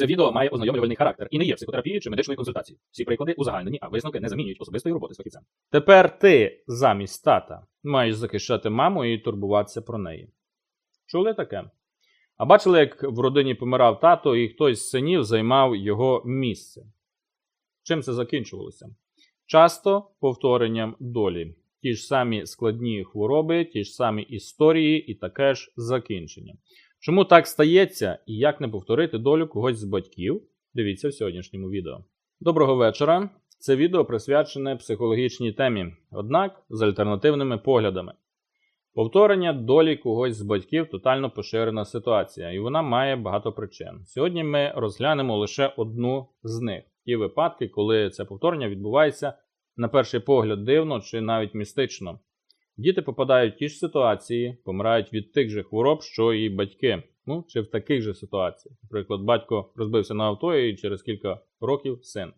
Це відео має ознайомлювальний характер і не є психотерапією чи медичною консультацією. Всі приклади узагальнені, а висновки не замінюють особистої роботи з фахівцем. Тепер ти замість тата маєш захищати маму і турбуватися про неї. Чули таке? А бачили, як в родині помирав тато, і хтось з синів займав його місце. Чим це закінчувалося? Часто повторенням долі. Ті ж самі складні хвороби, ті ж самі історії і таке ж закінчення. Чому так стається і як не повторити долю когось з батьків? Дивіться в сьогоднішньому відео. Доброго вечора. Це відео присвячене психологічній темі, однак з альтернативними поглядами. Повторення долі когось з батьків тотально поширена ситуація, і вона має багато причин. Сьогодні ми розглянемо лише одну з них: ті випадки, коли це повторення відбувається на перший погляд дивно чи навіть містично. Діти попадають в ті ж ситуації, помирають від тих же хвороб, що і батьки. Ну, чи в таких же ситуаціях. Наприклад, батько розбився на авто і через кілька років син.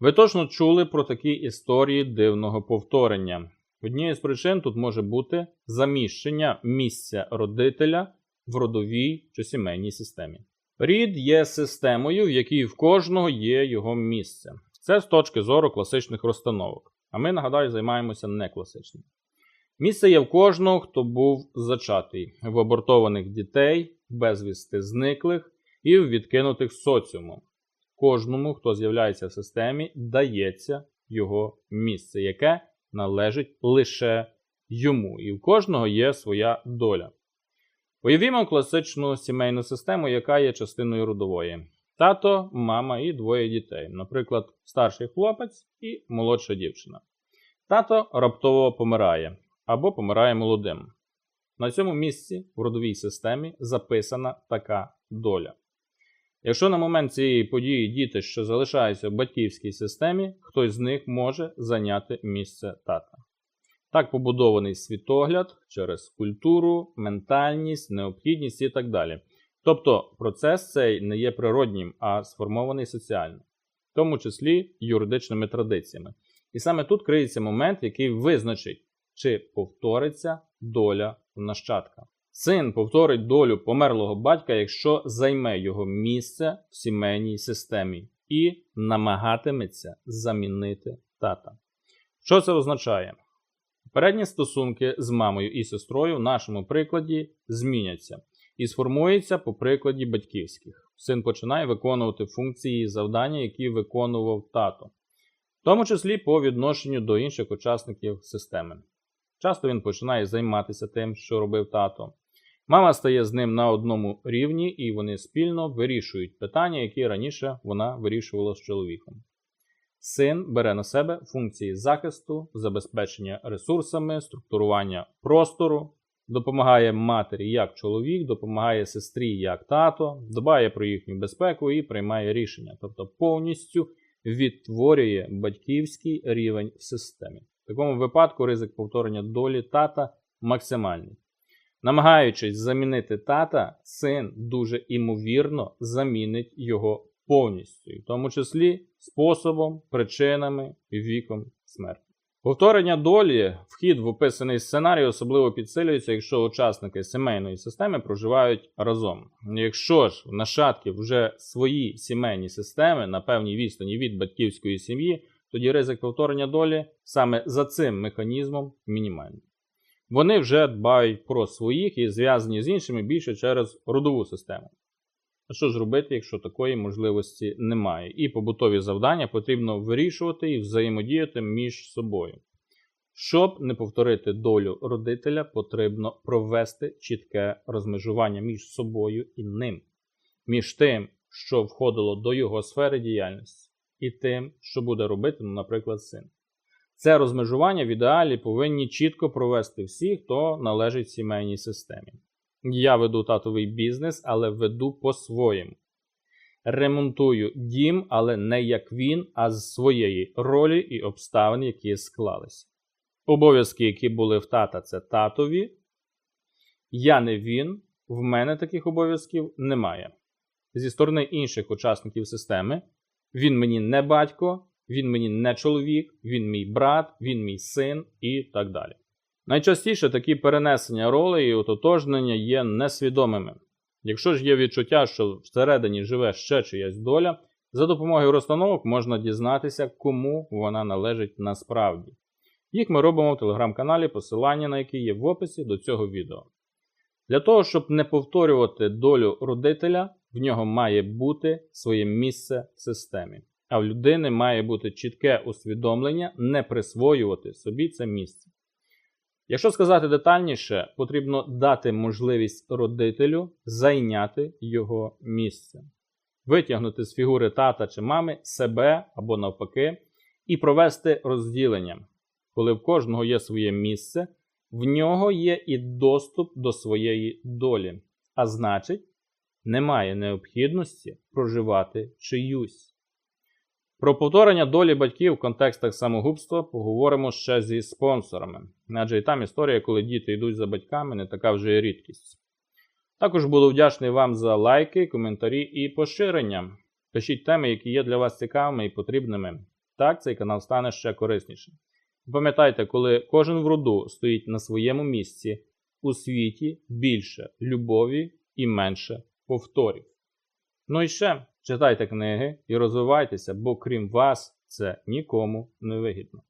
Ви точно чули про такі історії дивного повторення. Однією з причин тут може бути заміщення місця родителя в родовій чи сімейній системі. Рід є системою, в якій в кожного є його місце. Це з точки зору класичних розстановок. А ми, нагадаю, займаємося не класичним. Місце є в кожного, хто був зачатий, в абортованих дітей, безвісти зниклих і в відкинутих соціумом. Кожному, хто з'являється в системі, дається його місце, яке належить лише йому. І в кожного є своя доля. Уявімо класичну сімейну систему, яка є частиною родової. Тато, мама і двоє дітей, наприклад, старший хлопець і молодша дівчина. Тато раптово помирає або помирає молодим. На цьому місці в родовій системі записана така доля. Якщо на момент цієї події діти, що залишаються в батьківській системі, хтось з них може зайняти місце тата. Так побудований світогляд через культуру, ментальність, необхідність і так далі. Тобто процес цей не є природнім, а сформований соціально, в тому числі юридичними традиціями. І саме тут криється момент, який визначить, чи повториться доля нащадка. Син повторить долю померлого батька, якщо займе його місце в сімейній системі і намагатиметься замінити тата. Що це означає? Передні стосунки з мамою і сестрою в нашому прикладі зміняться і сформуються по прикладі батьківських. Син починає виконувати функції і завдання, які виконував тато, в тому числі по відношенню до інших учасників системи. Часто він починає займатися тим, що робив тато. Мама стає з ним на одному рівні, і вони спільно вирішують питання, які раніше вона вирішувала з чоловіком. Син бере на себе функції захисту, забезпечення ресурсами, структурування простору, допомагає матері як чоловік, допомагає сестрі як тато, дбає про їхню безпеку і приймає рішення, тобто повністю відтворює батьківський рівень в системі. В такому випадку ризик повторення долі тата максимальний. Намагаючись замінити тата, син дуже імовірно замінить його повністю, в тому числі способом, причинами і віком смерті. Повторення долі, вхід в описаний сценарій особливо підсилюється, якщо учасники сімейної системи проживають разом. Якщо ж в нащадків вже свої сімейні системи на певній відстані від батьківської сім'ї, тоді ризик повторення долі саме за цим механізмом мінімальний. Вони вже дбають про своїх і зв'язані з іншими більше через родову систему. А що ж робити, якщо такої можливості немає? І побутові завдання потрібно вирішувати і взаємодіяти між собою. Щоб не повторити долю родителя, потрібно провести чітке розмежування між собою і ним, між тим, що входило до його сфери діяльності, і тим, що буде робити, ну, наприклад, син. Це розмежування в ідеалі повинні чітко провести всі, хто належить сімейній системі. Я веду татовий бізнес, але веду по-своєму. Ремонтую дім, але не як він, а з своєї ролі і обставин, які склалися. Обов'язки, які були в тата, це татові. Я не він, в мене таких обов'язків немає. Зі сторони інших учасників системи, він мені не батько, він мені не чоловік, він мій брат, він мій син і так далі. Найчастіше такі перенесення ролей і ототожнення є несвідомими. Якщо ж є відчуття, що всередині живе ще чиясь доля, за допомогою розстановок можна дізнатися, кому вона належить насправді. Їх ми робимо в телеграм-каналі, посилання на який є в описі до цього відео. Для того, щоб не повторювати долю родителя, в нього має бути своє місце в системі. А в людини має бути чітке усвідомлення не присвоювати собі це місце. Якщо сказати детальніше, потрібно дати можливість родителю зайняти його місце, витягнути з фігури тата чи мами себе або навпаки, і провести розділення. Коли в кожного є своє місце, в нього є і доступ до своєї долі, а значить, немає необхідності проживати чиюсь. Про повторення долі батьків в контекстах самогубства поговоримо ще зі спонсорами, адже і там історія, коли діти йдуть за батьками, не така вже і рідкість. Також буду вдячний вам за лайки, коментарі і поширення. Пишіть теми, які є для вас цікавими і потрібними. Так цей канал стане ще кориснішим. Пам'ятайте, коли кожен в роду стоїть на своєму місці, у світі більше любові і менше повторів. Ну і ще читайте книги і розвивайтеся, бо крім вас це нікому не вигідно.